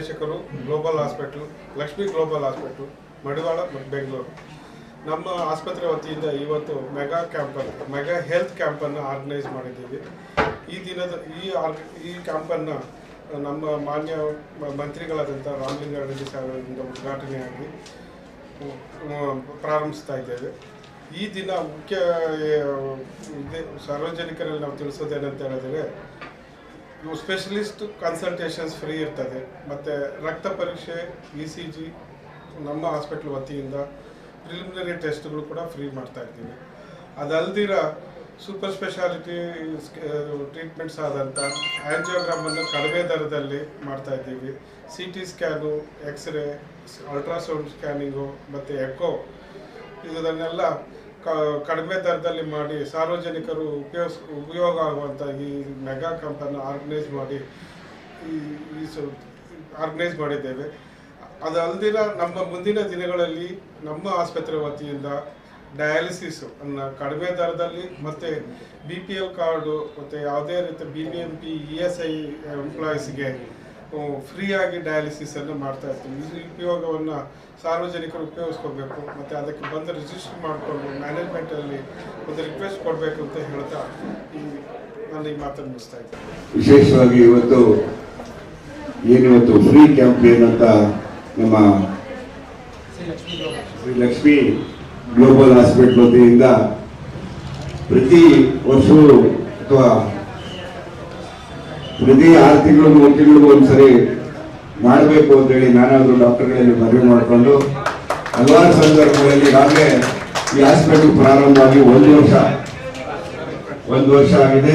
ನಿರ್ದೇಶಕರು global hospital Lakshmi global hospital Madiwala ಮತ್ತು ಬೆಂಗಳೂರು ನಮ್ಮ ಆಸ್ಪತ್ರೆ ವತಿಯಿಂದ ಇವತ್ತು ಮೆಗಾ ಕ್ಯಾಂಪನ್ನು ಮೆಗಾ ಹೆಲ್ತ್ ಕ್ಯಾಂಪನ್ನು ಆರ್ಗನೈಸ್ ಮಾಡಿದ್ದೀವಿ. ಈ ದಿನದ, ಈ ಆರ್ಗ ಈ ಕ್ಯಾಂಪನ್ನು ನಮ್ಮ ಮಾನ್ಯ ಮಂತ್ರಿಗಳಾದಂಥ ರಾಮಲಿಂಗಾರೆಡ್ಡಿ ಸಾಹೇಬರಿಂದ ಉದ್ಘಾಟನೆಯಾಗಿ ಪ್ರಾರಂಭಿಸ್ತಾ ಇದ್ದೇವೆ. ಈ ದಿನ ಮುಖ್ಯ ಸಾರ್ವಜನಿಕರಲ್ಲಿ ನಾವು ತಿಳಿಸೋದೇನಂತ ಹೇಳಿದ್ರೆ ಇವು ಸ್ಪೆಷಲಿಸ್ಟ್ ಕನ್ಸಲ್ಟೇಷನ್ಸ್ ಫ್ರೀ ಇರ್ತದೆ. ಮತ್ತು ರಕ್ತ ಪರೀಕ್ಷೆ ಇ ಸಿ ಜಿ ನಮ್ಮ ಹಾಸ್ಪಿಟ್ಲ್ ವತಿಯಿಂದ ಪ್ರಿಲಿಮಿನರಿ ಟೆಸ್ಟ್ಗಳು ಕೂಡ ಫ್ರೀ ಮಾಡ್ತಾ ಇದ್ದೀವಿ. ಅದಲ್ದಿರ ಸೂಪರ್ ಸ್ಪೆಷಾಲಿಟಿ ಟ್ರೀಟ್ಮೆಂಟ್ಸ್ ಆದಂಥ ಆ್ಯಂಜಿಯೋಗ್ರಾಮನ್ನು ಕಡಿಮೆ ದರದಲ್ಲಿ ಮಾಡ್ತಾ ಇದ್ದೀವಿ. C T scan X ray ultrasound scanning ಮತ್ತು ಎಕೋ ಇದನ್ನೆಲ್ಲ ಕಡಿಮೆ ದರದಲ್ಲಿ ಮಾಡಿ ಸಾರ್ವಜನಿಕರು ಉಪಯೋಗ ಉಪಯೋಗ ಆಗುವಂಥ ಈ ಮೆಗಾ ಕ್ಯಾಂಪನ್ನು ಆರ್ಗನೈಸ್ ಮಾಡಿ ಈ ಆರ್ಗನೈಸ್ ಮಾಡಿದ್ದೇವೆ. ಅದು ನಮ್ಮ ಮುಂದಿನ ದಿನಗಳಲ್ಲಿ ನಮ್ಮ ಆಸ್ಪತ್ರೆ ವತಿಯಿಂದ ಡಯಾಲಿಸಿಸ್ ಅನ್ನು ಕಡಿಮೆ ದರದಲ್ಲಿ ಮತ್ತು ಬಿ ಪಿ ಎಲ್ ಕಾರ್ಡು ಮತ್ತು ಯಾವುದೇ ರೀತಿ B B M P E S I ಎಂಪ್ಲಾಯೀಸ್ಗೆ ಫ್ರೀಯಾಗಿ ಡಯಾಲಿಸಿಸನ್ನು ಮಾಡ್ತಾ ಇರ್ತೀವಿ. ಈ ಉಪಯೋಗವನ್ನು ಸಾರ್ವಜನಿಕರು ಉಪಯೋಗಿಸ್ಕೋಬೇಕು. ಮತ್ತು ಅದಕ್ಕೆ ಬಂದು ರಿಜಿಸ್ಟರ್ ಮಾಡಿಕೊಂಡು ಮ್ಯಾನೇಜ್ಮೆಂಟಲ್ಲಿ ಒಂದು ರಿಕ್ವೆಸ್ಟ್ ಕೊಡಬೇಕು ಅಂತ ಹೇಳ್ತಾ ನಾನು ಈ ಮಾತನ್ನು ಮುಗಿಸ್ತಾ ಇದ್ದೀನಿ. ವಿಶೇಷವಾಗಿ ಇವತ್ತು ಏನಿವತ್ತು ಫ್ರೀ ಕ್ಯಾಂಪೇನ್ ಅಂತ ನಮ್ಮ ಶ್ರೀ ಲಕ್ಷ್ಮಿ ಗ್ಲೋಬಲ್ ಹಾಸ್ಪಿಟಲ್ ವತಿಯಿಂದ ಪ್ರತಿ ವರ್ಷವೂ ಅಥವಾ ಪ್ರತಿ ಆರು ತಿಂಗಳು ಮೂರು ತಿಂಗಳಿಗೂ ಒಂದ್ಸರಿ ಮಾಡಬೇಕು ಅಂತೇಳಿ ನಾನಾದರೂ ಡಾಕ್ಟರ್ಗಳಲ್ಲಿ ಮನವಿ ಮಾಡಿಕೊಂಡು ಹಲವಾರು ಸಂದರ್ಭಗಳಲ್ಲಿ ಈಗಾಗಲೇ ಈ ಹಾಸ್ಪಿಟಲ್ ಪ್ರಾರಂಭ ಆಗಿ ಒಂದು ವರ್ಷ ಒಂದು ವರ್ಷ ಆಗಿದೆ.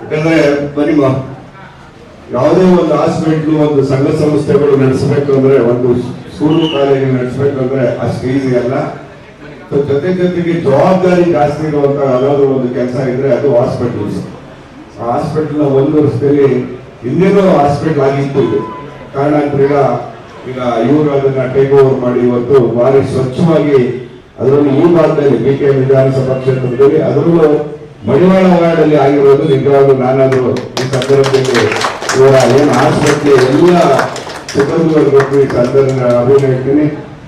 ಯಾಕಂದ್ರೆ ಬನ್ನಿ ಯಾವುದೇ ಒಂದು ಹಾಸ್ಪಿಟ್ಲು, ಒಂದು ಸಂಘ ಸಂಸ್ಥೆಗಳು ನಡೆಸಬೇಕು ಅಂದ್ರೆ, ಒಂದು ಸ್ಕೂಲು, ಕಾಲೇಜು ನಡೆಸಬೇಕು ಅಷ್ಟು ಈಸಿ ಅಲ್ಲ. ಜೊತೆ ಜೊತೆಗೆ ಜವಾಬ್ದಾರಿ ಜಾಸ್ತಿ ಇರುವಂತಹ ಯಾವ್ದಾದ್ರು ಒಂದು ಕೆಲಸ ಇದ್ರೆ ಅದು ಹಾಸ್ಪಿಟಲ್ಸ್. ಆ ಹಾಸ್ಪಿಟಲ್ನ ಒಂದು ವರ್ಷದಲ್ಲಿ ಇನ್ನೇನೋ ಹಾಸ್ಪಿಟಲ್ ಆಗಿತ್ತು ಇದು. ಕಾರಣಾಂತರಿಗ ಈಗ ಇವರು ಅದನ್ನ ಟೇಕ್ ಓವರ್ ಮಾಡಿ ಇವತ್ತು ಭಾರಿ ಸ್ವಚ್ಛವಾಗಿ ಅದರಲ್ಲಿ ಈ ಭಾಗದಲ್ಲಿ ಬಿ ಕೆ ವಿಧಾನಸಭಾ ಕ್ಷೇತ್ರದಲ್ಲಿ ಅದರಲ್ಲೂ ಮಡಿವಾಳ ವಾರ್ಡಲ್ಲಿ ಆಗಿರೋದು ನಿಜವಾಗ್ಲೂ ನಾನಾದರೂ ಈ ಸಂದರ್ಭದಲ್ಲಿ ಇವರ ಏನು ಆಸ್ಪತ್ರೆ ಎಲ್ಲ ಸಿಬ್ಬಂದಿವರ್ಗಕ್ಕೂ ಈ ಸಂದರ್ಭ ಅಭಿನಯಿಸ್ತೀನಿ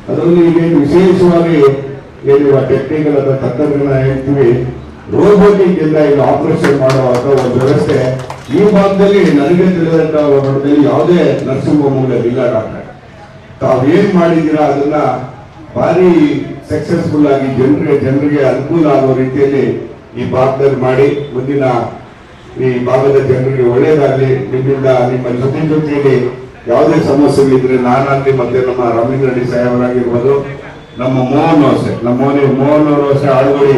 ಅದರಲ್ಲಿ ಈಗೇನು ವಿಶೇಷವಾಗಿ ಏನು ಟೆಕ್ನಿಕಲ್ ಅಥವಾ ತಂತ್ರಜ್ಞಾನ ಹೇಳ್ತೀವಿ ರೋಬೋಟಿಕ್ ಇಂದ ಈಗ ಆಪರೇಷನ್ ಮಾಡುವಾಗ ಒಂದು ವ್ಯವಸ್ಥೆ ಈ ಭಾಗದಲ್ಲಿ ನನಗೆ ತಿಳಿದಂತ ಮಟ್ಟದಲ್ಲಿ ಯಾವುದೇ ನರ್ಸಿಂಗ್ ಹೋಮ್ಗಳಲ್ಲಿ ಇಲ್ಲ ಡಾಕ್ಟರ್ ತಾವೇನ್ ಮಾಡಿದ್ದೀರಾ ಅದನ್ನ ಭಾರಿ ಸಕ್ಸಸ್ಫುಲ್ ಆಗಿ ಜನರಿಗೆ ಜನರಿಗೆ ಅನುಕೂಲ ಆಗೋ ರೀತಿಯಲ್ಲಿ ಈ ಭಾಗದಲ್ಲಿ ಮಾಡಿ, ಮುಂದಿನ ಈ ಭಾಗದ ಜನರಿಗೆ ಒಳ್ಳೇದಾಗಲಿ ನಿಮ್ಮಿಂದ ನಿಮ್ಮ ಜೊತೆ ಜೊತೆಯಲ್ಲಿ ಯಾವುದೇ ಸಮಸ್ಯೆಗಳಿದ್ರೆ ನಾನಾಗ್ಲಿ ಮತ್ತೆ ನಮ್ಮ ರವೀಂದ್ರ ರೆಡ್ಡಿ ಸಾಹೇಬರಾಗಿರ್ಬೋದು, ನಮ್ಮ ಮೋಹನ್ ಅಷ್ಟೇ ನಮ್ಮ ಮೋಹನ್ ಮೋಹನ್ ಆಳ್ಗೊಳಿ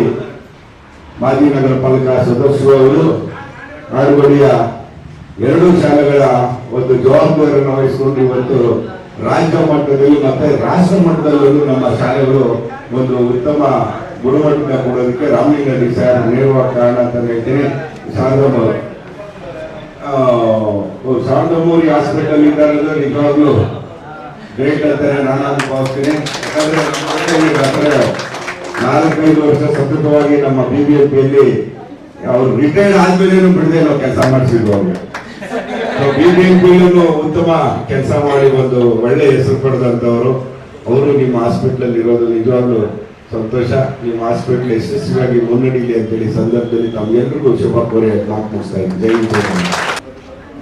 ಮಾಜಿ ನಗರ ಪಾಲಿಕೆ ಸದಸ್ಯರು ಅವರು ಎರಡು ಎರಡೂ ಶಾಲೆಗಳ ಒಂದು ಜವಾಬ್ದಾರಿಯನ್ನು ವಹಿಸಿಕೊಂಡು ಇವತ್ತು ರಾಜ್ಯ ಮಟ್ಟದಲ್ಲಿ ಮತ್ತೆ ರಾಷ್ಟ್ರ ಮಟ್ಟದಲ್ಲೂ ನಮ್ಮ ಶಾಲೆಗಳು ಒಂದು ಉತ್ತಮ ಗುಣಮಟ್ಟ ಕೊಡೋದಕ್ಕೆ ರಾಮಲಿಂಗಿ ಸರ್ ನೀಡುವ ಕಾರಣ ಅಂತ ಹೇಳ್ತೀನಿ. ಶಾರದಮ್ಮ ಆ, ಶಾರದಮ್ಮೂರಿ ಹಾಸ್ಪಿಟಲ್ ಇದ್ದಾರೆ ನಿಜವಾಗ್ಲೂ ಗ್ರೇಟ್ ಅಂತಾನೆ ನಾನು ಭಾವಿಸ್ತೀನಿ ಯಾಕಂದ್ರೆ ನಾಲ್ಕೈದು ವರ್ಷ ಸತತವಾಗಿ ನಮ್ಮ ಬಿಬಿಎಂಪಿಯಲ್ಲಿ ಅವ್ರು ರಿಟೈರ್ಡ್ ಆದ್ಮೇಲೆ ಬಿಡದೆ ನಾವು ಕೆಲಸ ಮಾಡಿಸಿದ್ವು ಅವ್ರಿಗೆ. ಬಿಬಿಎಂಪಿಯಲ್ಲೂ ಉತ್ತಮ ಕೆಲಸ ಮಾಡಿ ಒಂದು ಒಳ್ಳೆ ಹೆಸರು ಪಡೆದಂತವರು ಅವರು ನಿಮ್ಮ ಹಾಸ್ಪಿಟಲ್ ಇರೋದು ನಿಜವಾಗ್ಲೂ ಸಂತೋಷ. ನಿಮ್ಮ ಹಾಸ್ಪಿಟಲ್ ಯಶಸ್ವಿಯಾಗಿ ಮುನ್ನಡೀಲಿ ಅಂತೇಳಿ ಸಂದರ್ಭದಲ್ಲಿ ತಮ್ಗೆಲ್ರಿಗೂ ಶುಭ ಕೋರಿ ಮಾತು ಮುಗಿಸ್ತಾ ಇದ್ದೀನಿ. ಜೈ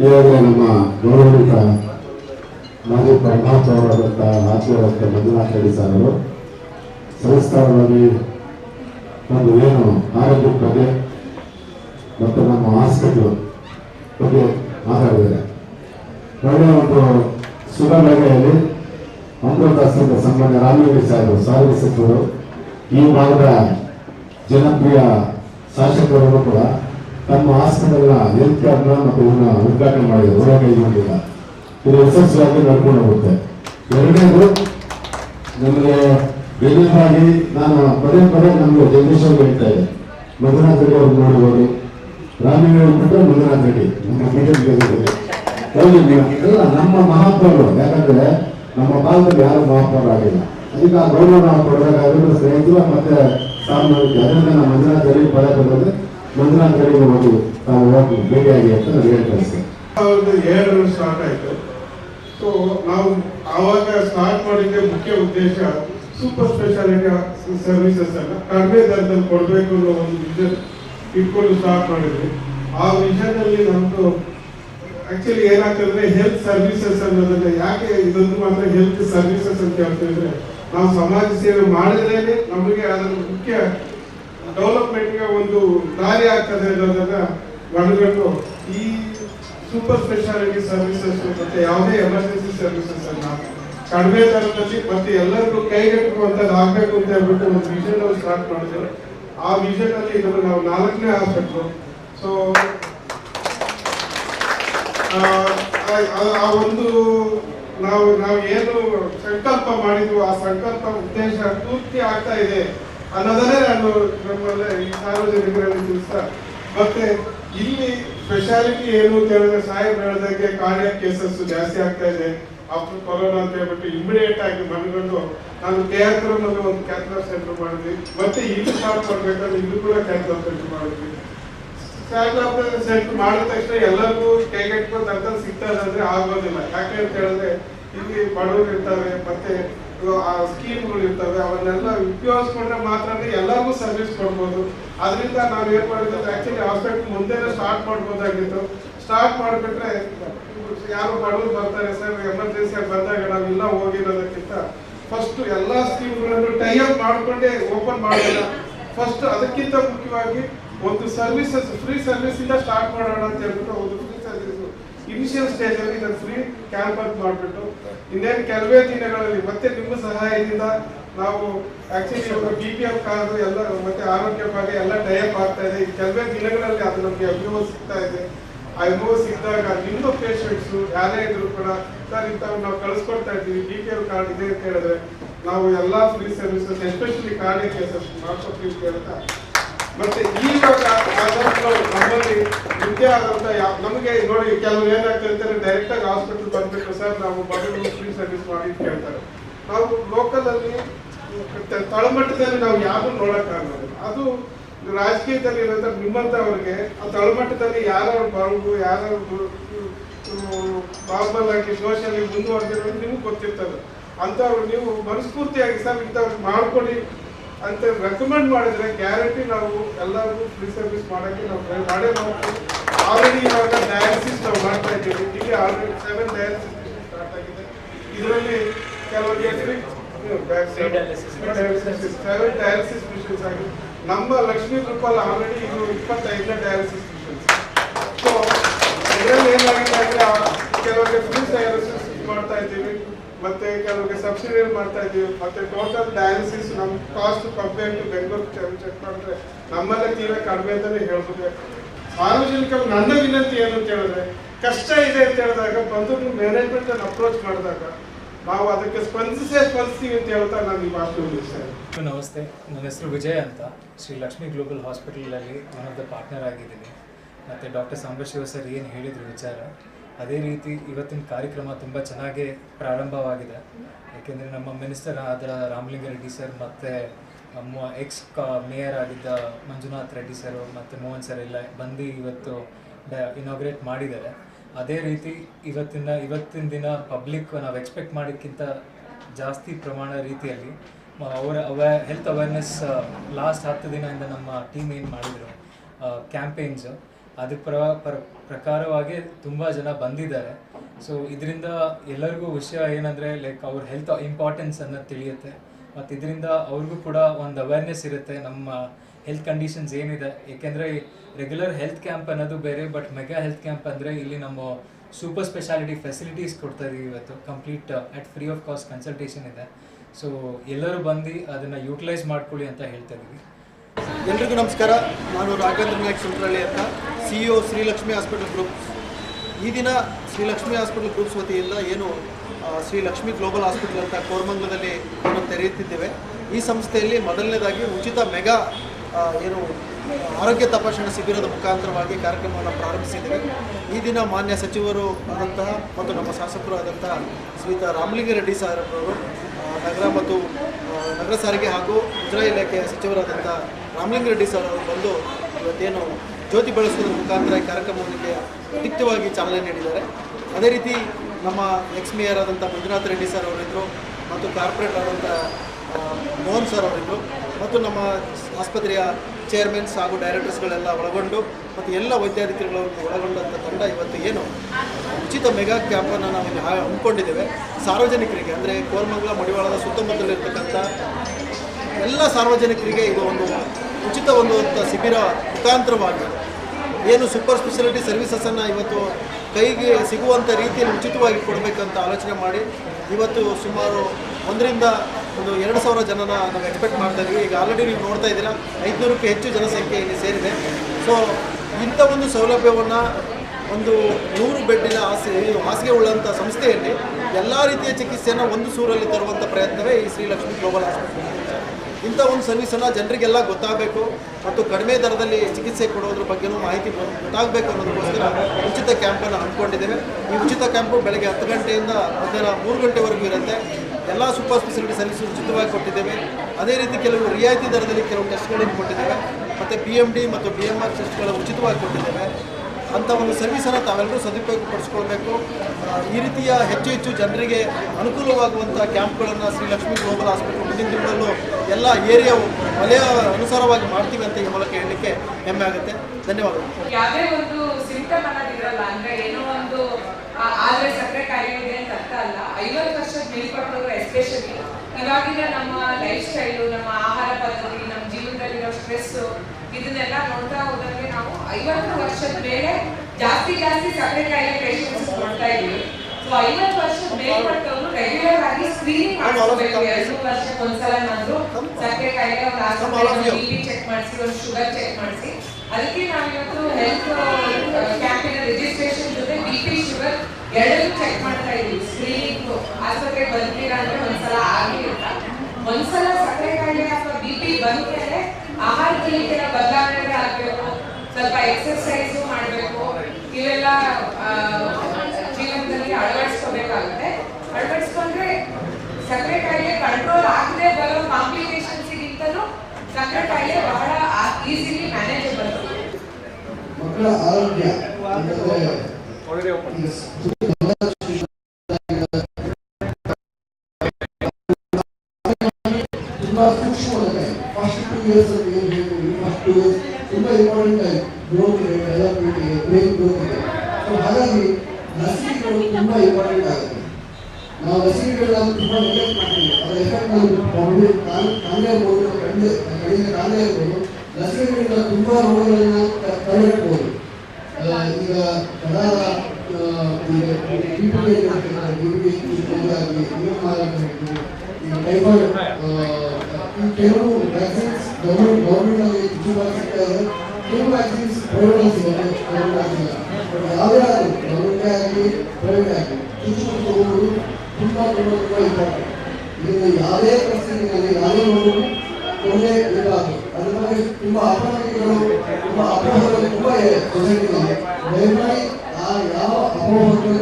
ಇವಾಗ ನಮ್ಮ ಗೌರವಿತ ಮಾಜಿ ಪ್ರಭಾತವರಾದಂಥ ರಾಜ್ಯ ಮಂಜುನಾಥ್ ರೆಡ್ಡಿ ಸರ್ ಅವರು. ಸಂಸ್ಥಾನವಾಗಿ ಒಂದು ಏನು ಆರೋಗ್ಯದ ಬಗ್ಗೆ ಮತ್ತು ನಮ್ಮ ಹಾಸ್ಪಿಟಲ್ ಬಗ್ಗೆ ಮಾತಾಡಿದ್ದಾರೆ. ಒಳ್ಳೆಯ ಒಂದು ಸುಗಮತೆಯಲ್ಲಿ ಅಮೃತಾಸ್ತ್ರದ ಸಂಬಂಧ ರಾಮಲಿಂಗ ಸಾಹೇಬರು, ಸಾರಿಗೆ ಸಚಿವರು, ಈ ಭಾಗದ ಜನಪ್ರಿಯ ಶಾಸಕರನ್ನು ಕೂಡ ತಮ್ಮ ಹಾಸ್ಪಿಟಲ್ನ ಹೆಲ್ತ್ ಕ್ಯಾಬ್ನ ಮತ್ತು ಇವನ್ನ ಉದ್ಘಾಟನೆ ಮಾಡಿದ್ರು ಹೊರಗೆ ಕೈಗೊಂಡಿಲ್ಲ ಇದು ಯಶಸ್ವಿಯಾಗಿ ನಡ್ಕೊಂಡು ಹೋಗುತ್ತೆ. ಎರಡನೇದು, ನಮಗೆ ಬೆನ್ನೆಲುಬಾಗಿ ನಾನು ಪದೇ ಪದೇ ನಮಗೆ ಜಗದೀಶ್ ಅವರು ಹೇಳ್ತಾ ಇದೆ ಮಂಜುನಾಥ್ ರೆಡ್ಡಿ ಅವ್ರು ನೋಡ್ಬೋದು. ರಾಮೇಗೌಡ ಹೇಳ್ಬಿಟ್ಟು ಮಂಜುನಾಥ್ ರೆಡ್ಡಿ. ಎಲ್ಲ ನಮ್ಮ ಮಹಾತ್ಮರು ಯಾಕಂದ್ರೆ ನಮ್ಮ ಭಾರತದಲ್ಲಿ ಯಾರು ಮಹಾತ್ಮರು ಆಗಿಲ್ಲ. ಅದಕ್ಕೆ ಆ ಗೌರವ ನಾವು ಕೊಡಬೇಕಾದ್ರೆ ಸ್ನೇಹಿತರು ಮತ್ತೆ ಸಾಮಾನ್ಯ ಅದರಿಂದ ನಮ್ಮ ಮಂಜುನಾಥ್ ರೆಡ್ಡಿ ಪದೇ ಪದೇ ಮಂಜುನಾಥ್ ರೆಡ್ಡಿ ಹೋಗಿ ತಾವು ಹೋಗಿ ಭೇಟಿಯಾಗಿ ಅಂತ ನಾನು ಹೇಳ್ತಾ ಸಾವಿರದ ಸ್ಟಾರ್ಟ್ ಆಯಿತು. ಸೊ ನಾವು ಆವಾಗ ಸ್ಟಾರ್ಟ್ ಮಾಡಿದ್ದೆ ಮುಖ್ಯ ಉದ್ದೇಶ ಸೂಪರ್ ಸ್ಪೆಷಾಲಿಟಿ ಸರ್ವಿಸಸ್ ಅನ್ನ ಕಡಿಮೆ ದರದಲ್ಲಿ ಕೊಡಬೇಕು ಅನ್ನೋ ಒಂದು ವಿಷನ್ ಇಟ್ಕೊಂಡು ಸ್ಟಾರ್ಟ್ ಮಾಡಿದ್ವಿ. ಆ ವಿಷನ್ ಅಲ್ಲಿ ನಮ್ದು ಆಕ್ಚುಲಿ ಏನಾಗ್ತದೆ ಹೆಲ್ತ್ ಸರ್ವಿಸಸ್ ಅನ್ನೋದನ್ನ ಯಾಕೆ ಇದೊಂದು ಮಾತ್ರ ಹೆಲ್ತ್ ಸರ್ವಿಸಸ್ ಅಂತ ಹೇಳ್ತಿದ್ರೆ ನಾವು ಸಮಾಜ ಸೇವೆ ಮಾಡಿದ್ರೇನೆ ನಮಗೆ ಅದರ ಮುಖ್ಯ ಡೆವಲಪ್ಮೆಂಟ್ಗೆ ಒಂದು ದಾರಿ ಆಗ್ತದೆ ಅನ್ನೋದನ್ನ ಮಾಡಿಕೊಂಡು ಈ ಸೂಪರ್ ಸ್ಪೆಷಾಲಿಟಿ ಸರ್ವಿಸಸ್ ಮತ್ತೆ ಯಾವುದೇ ಎಮರ್ಜೆನ್ಸಿ ಸರ್ವಿಸಸ್ ಅನ್ನ ಕಡಿಮೆ ದರದಲ್ಲಿ ಮತ್ತೆ ಎಲ್ಲರಿಗೂ ಕೈಗೆಟುಕುವಂತದ್ದು ಆಗ್ಬೇಕು ಅಂತ ಹೇಳ್ಬಿಟ್ಟು ಒಂದು ವಿಷನ್ ಸ್ಟಾರ್ಟ್ ಮಾಡಿದ್ರು. ಆ ವಿಷನ್ ಅಲ್ಲಿ ಇದನ್ನು ನಾವು ನಾಲ್ಕನೇ ಹಾಸ್ಪಿಟ್ಲು ಸೊ ಆ ಒಂದು ನಾವು ನಾವು ಏನು ಸಂಕಲ್ಪ ಮಾಡಿದ್ವು ಆ ಸಂಕಲ್ಪ ಉದ್ದೇಶ ಪೂರ್ತಿ ಆಗ್ತಾ ಇದೆ ಅನ್ನೋದನ್ನೇ ನಾನು ನಮ್ಮಲ್ಲಿ ಈ ಸಾರ್ವಜನಿಕರಲ್ಲಿ ತಿಳಿಸ್ತಾ ಮತ್ತೆ ಇಲ್ಲಿ ಸ್ಪೆಷಾಲಿಟಿ ಏನು ಅಂತ ಹೇಳಿದ್ರೆ ಸಾಹೇಬ್ ಹೇಳಿದಂಗೆ ಕಾರ್ಡಿಯಾಕ್ ಕೇಸಸ್ ಜಾಸ್ತಿ ಆಗ್ತಾ ಇದೆ. ಆಫ್ಟರ್ ಕೊರೋನಾ ಅಂತ ಹೇಳ್ಬಿಟ್ಟು ಇಮಿಡಿಯೇಟ್ ಆಗಿ ಮನಗಂಡು ನಾನು ಪುರಂ ಒಂದು ಕ್ಯಾನ್ಸರ್ ಸೆಂಟರ್ ಮಾಡಿದ್ವಿ. ಮತ್ತೆ ಇಲ್ಲಿ ಸ್ಟಾರ್ಟ್ ಮಾಡ್ಬೇಕಾದ್ರೆ ಇಲ್ಲಿ ಕೂಡ ಕ್ಯಾನ್ಸರ್ ಸೆಂಟರ್ ಮಾಡಿದ್ವಿ. ಸ್ಯಾಟಲ್ ಸೆಂಟರ್ ಮಾಡಿದ ತಕ್ಷಣ ಎಲ್ಲರಿಗೂ ಕೈಗೆಟ್ಕೋ ಅಂತ ಸಿಗ್ತಾ ಅಂದ್ರೆ ಆಗೋದಿಲ್ಲ. ಯಾಕೆ ಅಂತ ಹೇಳಿದ್ರೆ ಇಲ್ಲಿ ಬಡವರು ಇರ್ತಾರೆ, ಮತ್ತೆ ಆ ಸ್ಕೀಮ್ಗಳು ಇರ್ತವೆ, ಅವನ್ನೆಲ್ಲ ಉಪಯೋಗಿಸ್ಕೊಂಡ್ರೆ ಮಾತ್ರ ಎಲ್ಲರಿಗೂ ಸರ್ವಿಸ್ ಕೊಡ್ಬೋದು. ಅದರಿಂದ ನಾವು ಏನ್ ಮಾಡಿದ್ರೆ ಆಕ್ಚುಲಿ ಹಾಸ್ಪಿಟಲ್ ಮುಂದೆನೆ ಸ್ಟಾರ್ಟ್ ಮಾಡ್ಬೋದಾಗಿತ್ತು. ಸ್ಟಾರ್ಟ್ ಮಾಡ್ಬಿಟ್ರೆ ಯಾರು ಬಡವರು ಬರ್ತಾರೆ ಸರ್ ಎಮರ್ಜೆನ್ಸಿ ಆಗಿ ಬಂದಾಗ ನಾವೆಲ್ಲ ಹೋಗಿರೋದಕ್ಕಿಂತ ಫಸ್ಟ್ ಎಲ್ಲಾ ಸ್ಕೀಮ್ಗಳನ್ನು ಟೈ ಅಪ್ ಮಾಡ್ಕೊಂಡೇ ಓಪನ್ ಮಾಡೋಣ. ಫಸ್ಟ್ ಅದಕ್ಕಿಂತ ಮುಖ್ಯವಾಗಿ ಒಂದು ಸರ್ವಿಸಸ್ ಫ್ರೀ ಸರ್ವಿಸ್ ಇಂದ ಸ್ಟಾರ್ಟ್ ಮಾಡೋಣ ಅಂತ ಹೇಳ್ಬಿಟ್ಟು ಒಂದು ಫ್ರೀ ಸರ್ವಿಸ್ ಇನಿಷಿಯಲ್ ಸ್ಟೇಜ್ ಅಲ್ಲಿ ಇದನ್ನು ಫ್ರೀ ಕ್ಯಾಂಪ್ ಅಂತ ಮಾಡ್ಬಿಟ್ಟು ಇನ್ನೇನು ಕೆಲವೇ ದಿನಗಳಲ್ಲಿ ಮತ್ತೆ ನಿಮ್ಮ ಸಹಾಯದಿಂದ ನಾವು actually B P F card ಎಲ್ಲ ಮತ್ತೆ ಆರೋಗ್ಯ ಬಗ್ಗೆ ಎಲ್ಲ ಟೈಪ್ ಆಗ್ತಾ ಇದೆ. ಕೆಲವೇ ದಿನಗಳಲ್ಲಿ ಅದು ನಮಗೆ ಅಭಿವೃದ್ಧಿ ಸಿಗ್ತಾ ಇದೆ. ಅನುಭವ ಸಿಕ್ಕಿದಾಗ ನಿಮ್ಮ ಪೇಷಂಟ್ಸ್ ಯಾರೇ ಇದ್ರು ಕೂಡ, ಸರ್ ಇಂಥವ್ ನಾವು ಕಳಿಸ್ಕೊಡ್ತಾ ಇದ್ದೀವಿ ಡಿ ಕೆ ಕಾರ್ಡ್ ಇದೆ ಅಂತ ಹೇಳಿದ್ರೆ ನಾವು ಎಲ್ಲಾ free services especially card cases ಮಾಡ್ಕೊಡ್ತೀವಿ ಅಂತ ಮತ್ತೆ ಈಗ ನಮ್ಮಲ್ಲಿ ನಿದ್ದೆ ಆದಂತ ನಮಗೆ ನೋಡಿ ಕೆಲವು ಏನಾಗ್ತದೆ ಅಂತಂದ್ರೆ ಡೈರೆಕ್ಟ್ ಆಗಿ ಹಾಸ್ಪಿಟಲ್ ಬಂದ್ಬಿಟ್ಟು, ಸರ್, ನಾವು ಬಡವರು ಫ್ರೀ ಸರ್ವಿಸ್ ಮಾಡಿ ಅಂತ ಕೇಳ್ತಾರೆ ನಾವು ಲೋಕಲ್ ಅಲ್ಲಿ ತಳಮಟ್ಟದಲ್ಲಿ ನಾವು ಯಾರು ನೋಡಕ್ಕಾಗಲ್ಲ ಅದು ರಾಜಕೀಯದಲ್ಲಿ ಇರೋದ್ರ ನಿಮ್ಮಂತವ್ರಿಗೆ ಆ ತಳಮಟ್ಟದಲ್ಲಿ ಯಾರು ಬರುವುದು ಯಾರು ನಾರ್ಮಲ್ ಆಗಿ ಸೋಷಿಯಲಿ ಮುಂದುವರೆದಿರೋ ನಿಮ್ಗೆ ಗೊತ್ತಿರ್ತದೆ. ಅಂಥವ್ರು ನೀವು ಮನಸ್ಫೂರ್ತಿಯಾಗಿ ಸರ್ ಇಂಥವ್ರು ಮಾಡ್ಕೊಡಿ ಅಂತ ರೆಕಮೆಂಡ್ ಮಾಡಿದ್ರೆ ಗ್ಯಾರಂಟಿ ನಾವು ಎಲ್ಲರಿಗೂ ಫ್ರೀ ಸರ್ವಿಸ್ ಮಾಡೋಕ್ಕೆ ನಾವು ಮಾಡೇ ಮಾಡ್ತೀವಿ. ಆಲ್ರೆಡಿ ಇವಾಗ ಡಯಾಲಿಸಿಸ್ ನಾವು ಮಾಡ್ತಾ ಇದ್ದೀವಿ. ಇಲ್ಲಿ ಆಲ್ರೆಡಿ ಸೆವೆನ್ ಡಯಾಲಿಸಿಸ್ ಸ್ಟಾರ್ಟ್ ಆಗಿದೆ. ಇದರಲ್ಲಿ ಕೆಲವರಿಗೆ ಡಯಾಲಿಸಿಸ್ ಮಿಷನ್ಸ್ ಆಗಿ ನಮ್ಮ ಲಕ್ಷ್ಮೀ ಗ್ರೂಪಲ್ಲಿ ಆಲ್ರೆಡಿ ಇದು ಇಪ್ಪತ್ತೈದನೇ ಡಯಾಲಿಸಿಸ್ ಮಿಷನ್ಸ್ ಸೊ ಇದರಲ್ಲಿ ಏನಾಗಿದೆ ಅಂದ್ರೆ ಕೆಲವರಿಗೆ ಫ್ರೀ ಡಯಾಲಿಸಿಸ್ ಮಾಡ್ತಾ ಇದ್ದೀವಿ, ಮತ್ತೆ ಕೆಲವರಿಗೆ ಸಬ್ಸಿಡಿ ಮಾಡ್ತಾ ಇದ್ದೀವಿ, ಮತ್ತೆ ಟೋಟಲ್ ಡಯಾಲಿಸಿಸ್ ನಮ್ಮ cost compare to Bengaluru check ಮಾಡಿದ್ರೆ ನಮ್ಮಲ್ಲೇ ತೀರಾ ಕಡಿಮೆ ಅಂತಾನೆ ಹೇಳ್ಬೋದು. ಸಾರ್ವಜನಿಕ ನನ್ನ ವಿನಂತಿ ಏನು ಅಂತ ಹೇಳಿದ್ರೆ, ಕಷ್ಟ ಇದೆ ಅಂತ ಹೇಳಿದಾಗ ಬಂದು ಮ್ಯಾನೇಜ್ಮೆಂಟ್ ಅಪ್ರೋಚ್ ಮಾಡಿದಾಗ ನಾವು ಅದಕ್ಕೆ ಸ್ಪಂದಿಸೇ ಸ್ಪಂದಿಸ್ತೀವಿ ಅಂತ ಹೇಳ್ತಾ ನಾನು ಈ ಭಾಷಣ ಮುಗಿಸ್ತೇನೆ ನಮಸ್ತೆ. ನನ್ನ ಹೆಸರು ವಿಜಯ್ ಅಂತ. ಶ್ರೀ ಲಕ್ಷ್ಮಿ ಗ್ಲೋಬಲ್ ಹಾಸ್ಪಿಟಲಲ್ಲಿ ಒನ್ ಆಫ್ ದ ಪಾರ್ಟ್ನರ್ ಆಗಿದ್ದೀನಿ. ಮತ್ತು ಡಾಕ್ಟರ್ ಸಾಂಬಶಿವ ಸರ್ ಏನು ಹೇಳಿದ್ರು ವಿಚಾರ? ಅದೇ ರೀತಿ ಇವತ್ತಿನ ಕಾರ್ಯಕ್ರಮ ತುಂಬ ಚೆನ್ನಾಗಿ ಪ್ರಾರಂಭವಾಗಿದೆ. ಯಾಕೆಂದರೆ ನಮ್ಮ ಮಿನಿಸ್ಟರ್ ಆದ ರಾಮಲಿಂಗ ರೆಡ್ಡಿ ಸರ್ ಮತ್ತು ಎಕ್ಸ್ ಕಾ ಮೇಯರ್ ಆಗಿದ್ದ ಮಂಜುನಾಥ್ ರೆಡ್ಡಿ ಸರ್ ಮತ್ತು ಮೋಹನ್ ಸರ್ ಎಲ್ಲ ಬಂದು ಇವತ್ತು ಇನಾಗ್ರೇಟ್ ಮಾಡಿದ್ದಾರೆ. ಅದೇ ರೀತಿ ಇವತ್ತಿನ ಇವತ್ತಿನ ದಿನ ಪಬ್ಲಿಕ್ ನಾವು ಎಕ್ಸ್ಪೆಕ್ಟ್ ಮಾಡೋಕ್ಕಿಂತ ಜಾಸ್ತಿ ಪ್ರಮಾಣ ರೀತಿಯಲ್ಲಿ ಅವರ, ಅವೇ ಹೆಲ್ತ್ ಅವೇರ್ನೆಸ್ ಲಾಸ್ಟ್ ಹತ್ತು ದಿನದಿಂದ ನಮ್ಮ ಟೀಮ್ ಏನು ಮಾಡಿದರು ಕ್ಯಾಂಪೇನ್ಸ್ ಅದು ಪ್ರ- ಪ್ರಕಾರವಾಗಿ ತುಂಬ ಜನ ಬಂದಿದ್ದಾರೆ. ಸೊ ಇದರಿಂದ ಎಲ್ಲರಿಗೂ ವಿಷಯ ಏನಂದರೆ ಲೈಕ್ ಅವ್ರ ಹೆಲ್ತ್ ಇಂಪಾರ್ಟೆನ್ಸ್ ಅನ್ನೋದು ತಿಳಿಯುತ್ತೆ. ಮತ್ತು ಇದರಿಂದ ಅವ್ರಿಗೂ ಕೂಡ ಒಂದು ಅವೇರ್ನೆಸ್ ಇರುತ್ತೆ, ನಮ್ಮ ಹೆಲ್ತ್ ಕಂಡೀಷನ್ಸ್ ಏನಿದೆ? ಏಕೆಂದರೆ ರೆಗ್ಯುಲರ್ ಹೆಲ್ತ್ ಕ್ಯಾಂಪ್ ಅನ್ನೋದು ಬೇರೆ ಬಟ್ ಮೆಗಾ ಹೆಲ್ತ್ ಕ್ಯಾಂಪ್ ಅಂದರೆ ಇಲ್ಲಿ ನಮ್ಮ ಸೂಪರ್ ಸ್ಪೆಷಾಲಿಟಿ ಫೆಸಿಲಿಟೀಸ್ ಕೊಡ್ತಾ ಇದೀವಿ ಇವತ್ತು. Complete at free of cost consultation ಇದೆ. ಸೊ ಎಲ್ಲರೂ ಬಂದು ಅದನ್ನು ಯೂಟಿಲೈಸ್ ಮಾಡ್ಕೊಳ್ಳಿ ಅಂತ ಹೇಳ್ತಾ ಇದ್ದೀವಿ ಎಲ್ರಿಗೂ ನಮಸ್ಕಾರ. ನಾನು ರಾಘವೇಂದ್ರ ನಾಯಕ್ ಸುಂಟ್ರಳ್ಳಿ ಅಂತ C E Shrilakshmi hospital group ಈ ದಿನ ಶ್ರೀಲಕ್ಷ್ಮಿ ಹಾಸ್ಪಿಟಲ್ ಗ್ರೂಪ್ಸ್ ವತಿಯಿಂದ ಏನು ಶ್ರೀಲಕ್ಷ್ಮಿ ಶ್ರೀ ಲಕ್ಷ್ಮಿ ಗ್ಲೋಬಲ್ ಹಾಸ್ಪಿಟಲ್ ಅಂತ ಕೋರಮಂಗಲದಲ್ಲಿ ಏನು ತೆರೆಯುತ್ತಿದ್ದೇವೆ. ಈ ಸಂಸ್ಥೆಯಲ್ಲಿ ಮೊದಲನೇದಾಗಿ ಉಚಿತ ಮೆಗಾ ಏನು ಆರೋಗ್ಯ ತಪಾಸಣಾ ಶಿಬಿರದ ಮುಖಾಂತರವಾಗಿ ಕಾರ್ಯಕ್ರಮವನ್ನು ಪ್ರಾರಂಭಿಸಿದ್ದೇವೆ. ಈ ದಿನ ಮಾನ್ಯ ಸಚಿವರು ಆದಂತಹ ಮತ್ತು ನಮ್ಮ ಶಾಸಕರು ಆದಂತಹ ಶ್ರೀತ ರಾಮಲಿಂಗ ರೆಡ್ಡಿ ಸರ್ ಅವರು ನಗರ ಮತ್ತು ನಗರ ಸಾರಿಗೆ ಹಾಗೂ ಮುಜರಾಯಿ ಇಲಾಖೆಯ ಸಚಿವರಾದಂಥ ರಾಮಲಿಂಗಾರೆಡ್ಡಿ ಸರ್ ಅವರು ಬಂದು ಇವತ್ತೇನು ಜ್ಯೋತಿ ಬೆಳೆಸುವುದರ ಮುಖಾಂತರ ಈ ಕಾರ್ಯಕ್ರಮಕ್ಕೆ ಅಧಿಕವಾಗಿ ಚಾಲನೆ ನೀಡಿದ್ದಾರೆ. ಅದೇ ರೀತಿ ನಮ್ಮ ಎಕ್ಸ್ ಮೇಯರ್ ಆದಂಥ ಮಂಜುನಾಥ್ ರೆಡ್ಡಿ ಸರ್ ಅವರಿದ್ದರು ಮತ್ತು ಕಾರ್ಪೊರೇಟ್ ಆದಂಥ ಮೋಹನ್ ಸರ್ ಅವರಿದ್ದರು ಮತ್ತು ನಮ್ಮ ಆಸ್ಪತ್ರೆಯ ಚೇರ್ಮನ್ಸ್ ಹಾಗೂ ಡೈರೆಕ್ಟರ್ಸ್ಗಳೆಲ್ಲ ಒಳಗೊಂಡು ಮತ್ತು ಎಲ್ಲ ವೈದ್ಯಾಧಿಕಾರಿಗಳನ್ನು ಒಳಗೊಂಡಂಥ ತಂಡ ಇವತ್ತು ಏನು ಉಚಿತ ಮೆಗಾ ಕ್ಯಾಂಪನ್ನು ನಾವು ಇಲ್ಲಿ ಹಮ್ಮಿಕೊಂಡಿದ್ದೇವೆ. ಸಾರ್ವಜನಿಕರಿಗೆ, ಅಂದರೆ ಕೋರಮಂಗಲ, ಮಡಿವಾಳದ ಸುತ್ತಮುತ್ತಲಿರ್ತಕ್ಕಂಥ ಎಲ್ಲ ಸಾರ್ವಜನಿಕರಿಗೆ ಇದು ಒಂದು ಉಚಿತ ಒಂದು ಶಿಬಿರ ಮುಖಾಂತರವಾಗಿ ಏನು ಸೂಪರ್ ಸ್ಪೆಷಾಲಿಟಿ ಸರ್ವಿಸಸನ್ನು ಇವತ್ತು ಕೈಗೆ ಸಿಗುವಂಥ ರೀತಿಯಲ್ಲಿ ಉಚಿತವಾಗಿ ಕೊಡಬೇಕಂತ ಆಲೋಚನೆ ಮಾಡಿ ಇವತ್ತು ಸುಮಾರು ಒಂದರಿಂದ ಒಂದು ಎರಡು ಸಾವಿರ ಜನನ ನಾವು ಎಕ್ಸ್ಪೆಕ್ಟ್ ಮಾಡ್ತಾ ಇದ್ದೀವಿ ಈಗ ಆಲ್ರೆಡಿ ನೀವು ನೋಡ್ತಾ ಇದ್ದೀರಾ, ಐದುನೂರಕ್ಕೂ ಹೆಚ್ಚು ಜನಸಂಖ್ಯೆ ಇಲ್ಲಿ ಸೇರಿದೆ. ಸೊ ಇಂಥ ಒಂದು ಸೌಲಭ್ಯವನ್ನು ಒಂದು ನೂರು ಬೆಡ್ಡಿನ ಹಾಸಿ ಹಾಸಿಗೆ ಉಳ್ಳಂಥ ಸಂಸ್ಥೆಯಲ್ಲಿ ಎಲ್ಲ ರೀತಿಯ ಚಿಕಿತ್ಸೆಯನ್ನು ಒಂದು ಸೂರಲ್ಲಿ ತರುವಂಥ ಪ್ರಯತ್ನವೇ ಈ ಶ್ರೀಲಕ್ಷ್ಮಿ ಗ್ಲೋಬಲ್ ಆಸ್ಪತ್ರೆ ಇಂಥ ಒಂದು ಸರ್ವಿಸನ್ನು ಜನರಿಗೆಲ್ಲ ಗೊತ್ತಾಗಬೇಕು ಮತ್ತು ಕಡಿಮೆ ದರದಲ್ಲಿ ಚಿಕಿತ್ಸೆ ಕೊಡೋದ್ರ ಬಗ್ಗೆನೂ ಮಾಹಿತಿ ಗೊತ್ತಾಗಬೇಕು ಅನ್ನೋದಕ್ಕೋಸ್ಕರ ಉಚಿತ ಕ್ಯಾಂಪನ್ನು ಹಮ್ಮಿಕೊಂಡಿದ್ದೇವೆ. ಈ ಉಚಿತ ಕ್ಯಾಂಪು ಬೆಳಗ್ಗೆ ಹತ್ತು ಗಂಟೆಯಿಂದ ಮಧ್ಯಾಹ್ನ ಮೂರು ಗಂಟೆವರೆಗೂ ಇರುತ್ತೆ. ಎಲ್ಲ ಸೂಪರ್ ಸ್ಪೆಷಾಲಿಟಿ ಸರ್ವಿಸ್ ಉಚಿತವಾಗಿ ಕೊಟ್ಟಿದ್ದೇವೆ. ಅದೇ ರೀತಿ ಕೆಲವು ರಿಯಾಯಿತಿ ದರದಲ್ಲಿ ಕೆಲವು ಟೆಸ್ಟ್ಗಳನ್ನು ಕೊಟ್ಟಿದ್ದೇವೆ. ಮತ್ತು ಪಿ ಎಂ ಡಿ ಮತ್ತು ಬಿ ಎಂ ಆರ್ ಟೆಸ್ಟ್ಗಳ ಉಚಿತವಾಗಿ ಕೊಟ್ಟಿದ್ದೇವೆ. ಅಂಥ ಒಂದು ಸರ್ವಿಸನ್ನು ತಾವೆಲ್ಲರೂ ಸದುಪಯೋಗ ಪಡಿಸ್ಕೊಳ್ಬೇಕು ಈ ರೀತಿಯ ಹೆಚ್ಚು ಹೆಚ್ಚು ಜನರಿಗೆ ಅನುಕೂಲವಾಗುವಂಥ ಕ್ಯಾಂಪ್ಗಳನ್ನು ಶ್ರೀ ಲಕ್ಷ್ಮೀ ಗ್ಲೋಬಲ್ ಹಾಸ್ಪಿಟಲ್ ಮುಂದಿನ ದಿನದಲ್ಲೂ ಎಲ್ಲ ಏರಿಯಾ ವಲಯ ಅನುಸಾರವಾಗಿ ಮಾಡ್ತೀವಿ ಅಂತ ಈ ಮೂಲಕ ಹೇಳಲಿಕ್ಕೆ ಹೆಮ್ಮೆ ಆಗುತ್ತೆ. ಧನ್ಯವಾದಗಳು. ಯಾವುದೇ ಒಂದು ಅನ್ನೋದಿರಲ್ಲ ಅಂದ್ರೆ ಏನೋ ಆದ್ರೆ ಸಕ್ಕರೆ ಕಾಯಿಲೆ ಅಂತ ಅರ್ಥ ಅಲ್ಲ. ಐವತ್ತು ವರ್ಷದ ಮೇಲ್ಪಟ್ಟವರು ಎಸ್ಪೆಷಲಿ ಇವಾಗಿನ ನಮ್ಮ ಲೈಫ್ ಸ್ಟೈಲು ನಮ್ಮ ಆಹಾರ ಪದ್ಧತಿ ನಮ್ಮ ಜೀವನದಲ್ಲಿರೋ ಸ್ಟ್ರೆಸ್ ಇದನ್ನೆಲ್ಲ ನೋಡ್ತಾ ಹೋದಂಗೆ ನಾವು ಐವತ್ತು ವರ್ಷದ ಮೇಲೆ ಜಾಸ್ತಿ ಜಾಸ್ತಿ ಸಕ್ಕರೆ ಕಾಯಿಲೆ ಪೇಷಂಟ್ಸ್ ನೋಡ್ತಾ ಇದೀವಿ ಸೊ ಐವತ್ತು ವರ್ಷದ ಮೇಲ್ಪಟ್ಟವರು ರೆಗ್ಯುಲರ್ ಆಗಿ ಸ್ಕ್ರೀನಿಂಗ್ ಮಾಡಿಸ್ಕೋಬೇಕು ಎರಡು ವರ್ಷಕ್ಕೊಂದ್ಸಲನಾದ್ರೂ ಸಕ್ಕರೆ ಕಾಯಿಲೆ ಒಂದು ಆಸ್ಪತ್ರೆ ಬಿ ಚೆಕ್ ಮಾಡಿಸಿ ಒಂದು ಶುಗರ್ ಚೆಕ್ ಮಾಡಿಸಿ. ಅದಕ್ಕೆ ನಾವಿವತ್ತು ಹೆಲ್ತ್ ಕ್ಯಾಂಪಿನ ರಿಜಿಸ್ಟ್ರೇಷನ್ ಎರಡನ್ನೂ ಚೆಕ್ ಮಾಡ್ತಾ ಇದೀವಿ ಸ್ಕ್ರೀನಿಂಗ್ ಆಸ್ಪತ್ರೆಗೆ ಬರ್ತೀರಾ ಅಂದ್ರೆ ಒಂದ್ಸಲ ಆಗಿರುತ್ತ? ಒಂದ್ಸಲ ಸಕ್ಕರೆ ಕಾಯಿಲೆ ಅಥವಾ ಬಿ ಪಿ ಬಂದ್ಮೇಲೆ ಆಹಾರದಲ್ಲಿ ಕೆಲ ಆಗ್ಬೇಕು. ಸ್ವಲ್ಪ ಎಕ್ಸರ್ಸೈಸು ಮಾಡಬೇಕು. ಇವೆಲ್ಲ ಜೀವನದಲ್ಲಿ ಅಳವಡಿಸ್ಕೋಬೇಕಾಗುತ್ತೆ. ಅಳವಡಿಸ್ಕೊಂಡ್ರೆ ಸಕ್ಕರೆ ಕಾಯಿಲೆ ಕಂಟ್ರೋಲ್ ಆಗದೆ ಬರೋ ಕಾಂಪ್ಲಿಕೇಶನ್ಸ್ಗಿಂತಲೂ ಸಕ್ಕರೆ ಕಾಯಿಲೆ ಬಹಳ ಈಸಿಲಿ ಮ್ಯಾನೇಜಬಲ್ ಮಕ್ಕಳ ಆರೋಗ್ಯ ಈಗ ತುಂಬಾ ಸೂಕ್ಷ್ಮವಾಗಿದೆ ಫಸ್ಟ್ ಟೂ ಇಯರ್ಸ್ ಅಲ್ಲಿ ಏನು ಬೇಕು ಈ ಫಸ್ಟ್ ಟೂ ಇಯರ್ಸ್ ತುಂಬಾ ಇಂಪಾರ್ಟೆಂಟ್ ಆಗಿ ಗ್ರೋತ್ ಇದೆ ಡೆವಲಪ್ಮೆಂಟ್ ಇದೆ ಬ್ರೈನ್ ಗ್ರೋತ್ ಇದೆ ಸೊ ಹಾಗಾಗಿ ಲಸಿಕೆಗಳು ತುಂಬಾ ಇಂಪಾರ್ಟೆಂಟ್ ಆಗುತ್ತೆ ನಾವು ಲಸಿಕೆಗಳನ್ನ ತುಂಬಾ ನೆಗ್ಲೆಕ್ಟ್ ಮಾಡ್ತೀವಿ ಅದರ ಎಫೆಕ್ಟ್ ನಾವು ಪ್ರಾಬ್ಲಮ್ ಕಾಣಲೇ ಇರ್ಬೋದು ಕಡಿಮೆ ಕಡಿಮೆ ಕಾಣಲೇ ಇರ್ಬೋದು ಲಸಿಕೆಗಳಿಂದ ತುಂಬಾ ರೋಗಗಳನ್ನ ಈಗ ಈಗ ಟಿಪಿಗೆ ಈ ಟೈಫಾಯ್ಡ್ ಈ ವ್ಯಾಕ್ಸಿನ್ಸ್ ಗೌರ್ಮೆಂಟ್ ಗೌರ್ಮೆಂಟಲ್ಲಿ ವ್ಯಾಕ್ಸಿನ್ಸ್ ಯಾವುದೇ ತುಂಬ ಯಾವುದೇ ಪರಿಸ್ಥಿತಿಯಲ್ಲಿ ಯಾವುದೇ ಒಂದು ಒಳ್ಳೆ ಇರಬಾರ್ದು ಅದ್ರ ಬಗ್ಗೆ ತುಂಬ ಅಪನಂಬಿಕೆಗಳು ತುಂಬ ಅಪೋಹಗಳು ತುಂಬ ಇದೆ ಸೊಸೈಟಿಯಲ್ಲಿ ದಯಮಾಡಿ ಆ ಯಾವ ಅಪೋಹಗಳು